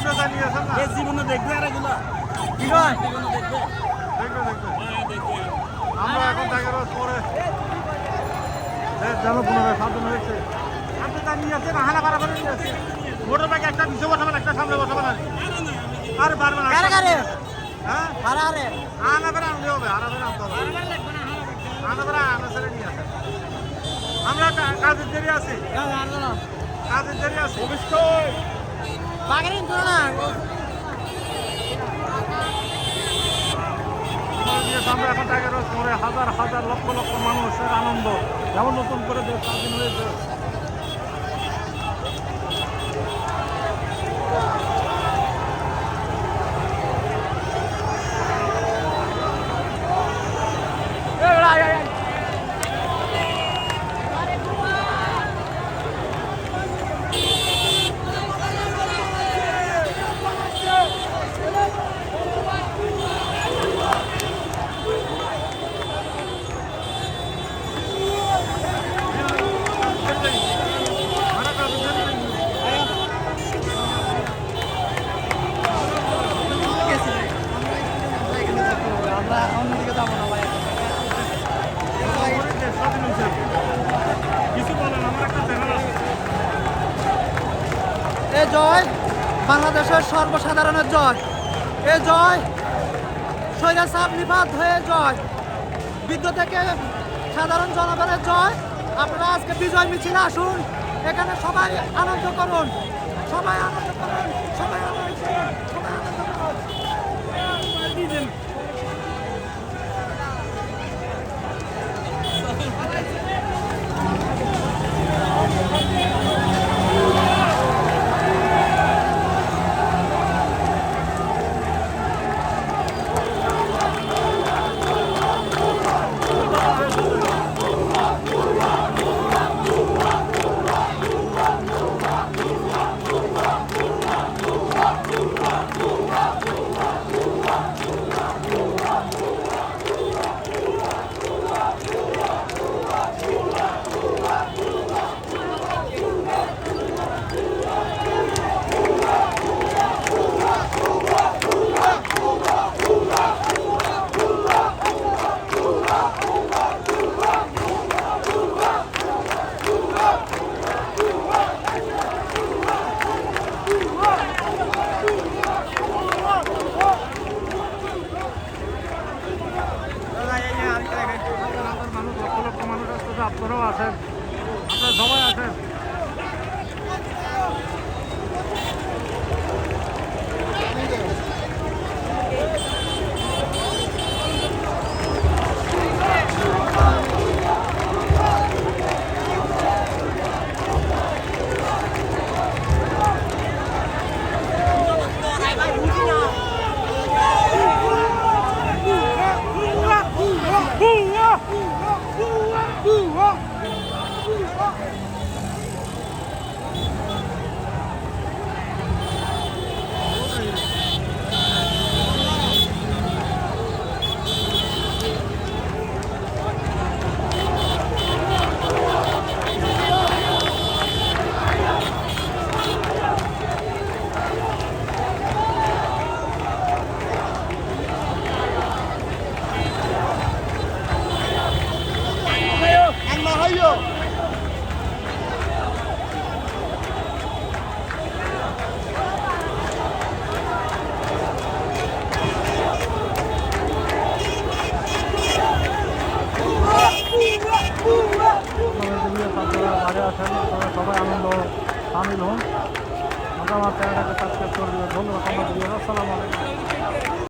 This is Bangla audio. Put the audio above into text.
জীবনে দেখবে আর এগুলো হ্যাঁ আমরা এখন টাইগার পরে পুনরায় সাধন হয়েছে। আপনি তা নিয়ে আসছেন হানা পারা করে নিয়ে আসছেন মোটর বাইক একটা পিছিয়ে বসাবেন একটা সামনে বসাবেন আর। আরে পারবেন না। কারে কারে? হ্যাঁ? আরে আরে আনা করে আনতে হবে আনতে আনা আনা ছেড়ে নিয়ে আসেন। আমরা কাজের দেরি আছি। কাজের দেরি আছি। অবশ্যই। বাগারিন তো না আমরা এখন টাইগার হাজার হাজার লক্ষ লক্ষ মানুষের আনন্দ। যেমন নতুন করে দেশ স্বাধীন হয়েছে। এ জয়, বাংলাদেশের সর্বসাধারণের জয়। এ জয় শৈলা সাপ নিপাত হয়ে জয়। বিদ্যুৎ থেকে সাধারণ জনগণের জয়। আপনারা আজকে বিজয় মিছিলে আসুন। এখানে সবাই আনন্দ করুন। সবাই আনন্দ করুন, সবাই আনন্দ করুন। Pouvoir Pouvoir Pouvoir Pouvoir আপনারা সবাই আনন্দ সামিল হন। আমার চ্যানেলটাকে সাবস্ক্রাইব করে দেবেন। ধন্যবাদ আসসালামু আলাইকুম।